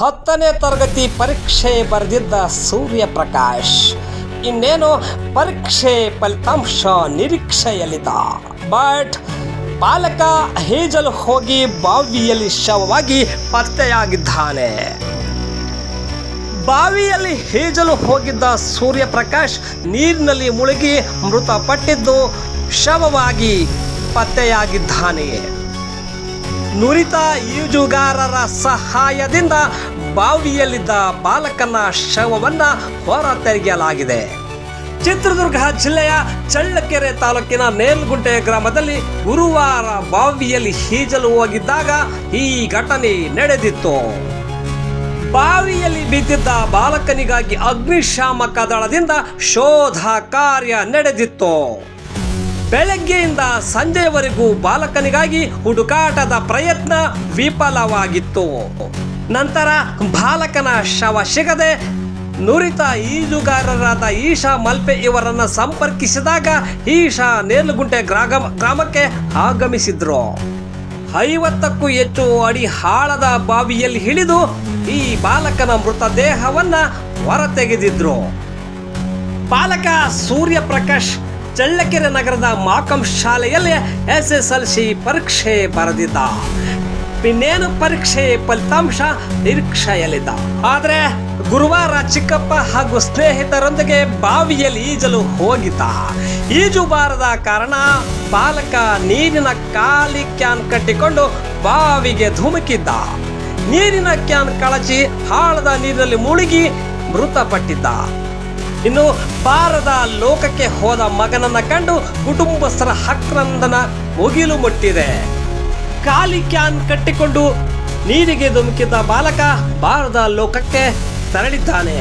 ಹತ್ತನೇ ತರಗತಿ ಪರೀಕ್ಷೆ ಬರೆದಿದ್ದ ಸೂರ್ಯಪ್ರಕಾಶ್, ಇನ್ನೇನು ಪರೀಕ್ಷೆ ಫಲಿತಾಂಶ ನಿರೀಕ್ಷೆಯಲ್ಲಿದ್ದ. ಬಟ್ ಬಾಲಕ ಹೇಜಲು ಹೋಗಿ ಬಾವಿಯಲ್ಲಿ ಶವವಾಗಿ ಪತ್ತೆಯಾಗಿದ್ದಾನೆ. ಬಾವಿಯಲ್ಲಿ ಹೇಜಲು ಹೋಗಿದ್ದ ಸೂರ್ಯಪ್ರಕಾಶ್ ನೀರಿನಲ್ಲಿ ಮುಳುಗಿ ಮೃತಪಟ್ಟಿದ್ದು ಶವವಾಗಿ ಪತ್ತೆಯಾಗಿದ್ದಾನೆ ನುರಿತ ಈಜುಗಾರರ ಸಹಾಯದಿಂದ ಬಾವಿಯಲ್ಲಿದ್ದ ಬಾಲಕನ ಶವವನ್ನ ಹೊರ ತೆಗೆಯಲಾಗಿದೆ. ಚಿತ್ರದುರ್ಗ ಜಿಲ್ಲೆಯ ಚಳ್ಳಕೆರೆ ತಾಲೂಕಿನ ನೇಲ್ಗುಂಟೆ ಗ್ರಾಮದಲ್ಲಿ ಗುರುವಾರ ಬಾವಿಯಲ್ಲಿ ಈಜಲು ಹೋಗಿದ್ದಾಗ ಈ ಘಟನೆ ನಡೆದಿತ್ತು. ಬಾವಿಯಲ್ಲಿ ಬಿದ್ದಿದ್ದ ಬಾಲಕನಿಗಾಗಿ ಅಗ್ನಿಶಾಮಕ ದಳದಿಂದ ಶೋಧ ಕಾರ್ಯ ನಡೆದಿತ್ತು. ಬೆಳಗ್ಗೆಯಿಂದ ಸಂಜೆಯವರೆಗೂ ಬಾಲಕನಿಗಾಗಿ ಹುಡುಕಾಟದ ಪ್ರಯತ್ನ ವಿಫಲವಾಗಿತ್ತು. ನಂತರ ಬಾಲಕನ ಶವ ಸಿಗದೆ ನುರಿತ ಈಜುಗಾರರಾದ ಈಶಾ ಮಲ್ಪೆ ಇವರನ್ನು ಸಂಪರ್ಕಿಸಿದಾಗ ಈಶಾ ನೇಲುಗುಂಟೆ ಗ್ರಾಮ ಗ್ರಾಮಕ್ಕೆ ಆಗಮಿಸಿದ್ರು. ಐವತ್ತಕ್ಕೂ ಹೆಚ್ಚು ಅಡಿ ಆಳದ ಬಾವಿಯಲ್ಲಿ ಹಿಡಿದು ಈ ಬಾಲಕನ ಮೃತದೇಹವನ್ನ ಹೊರತೆಗೆದಿದ್ರು. ಬಾಲಕ ಸೂರ್ಯಪ್ರಕಾಶ್ ಚಳ್ಳಕೆರೆ ನಗರದ ಮಾಕಂ ಶಾಲೆಯಲ್ಲಿ ಎಸ್ ಎಸ್ ಎಲ್ ಸಿ ಪರೀಕ್ಷೆ ಬರೆದಿದ್ದ. ಇನ್ನೇನು ಪರೀಕ್ಷೆ ಫಲಿತಾಂಶ ನಿರೀಕ್ಷೆಯಲ್ಲಿದ್ದ. ಆದ್ರೆ ಗುರುವಾರ ಚಿಕ್ಕಪ್ಪ ಹಾಗೂ ಸ್ನೇಹಿತರೊಂದಿಗೆ ಬಾವಿಯಲ್ಲಿ ಈಜಲು ಹೋಗಿದ್ದ. ಈಜು ಬಾರದ ಕಾರಣ ಬಾಲಕ ನೀರಿನ ಖಾಲಿ ಕ್ಯಾನ್ ಕಟ್ಟಿಕೊಂಡು ಬಾವಿಗೆ ಧುಮುಕಿದ್ದ. ನೀರಿನ ಕ್ಯಾನ್ ಕಳಚಿ ಆಳದ ನೀರಿನಲ್ಲಿ ಮುಳುಗಿ ಮೃತಪಟ್ಟಿದ್ದ. ಇನ್ನು ಬಾರದ ಲೋಕಕ್ಕೆ ಹೋದ ಮಗನನ್ನ ಕಂಡು ಕುಟುಂಬಸ್ಥರ ಹಕ್ರಂದನ ಮುಗಿಲು ಮುಟ್ಟಿದೆ. ಖಾಲಿ ಕ್ಯಾನ್ ಕಟ್ಟಿಕೊಂಡು ನೀರಿಗೆ ಧುಮುಕಿದ ಬಾಲಕ ಬಾರದ ಲೋಕಕ್ಕೆ ತೆರಳಿದ್ದಾನೆ.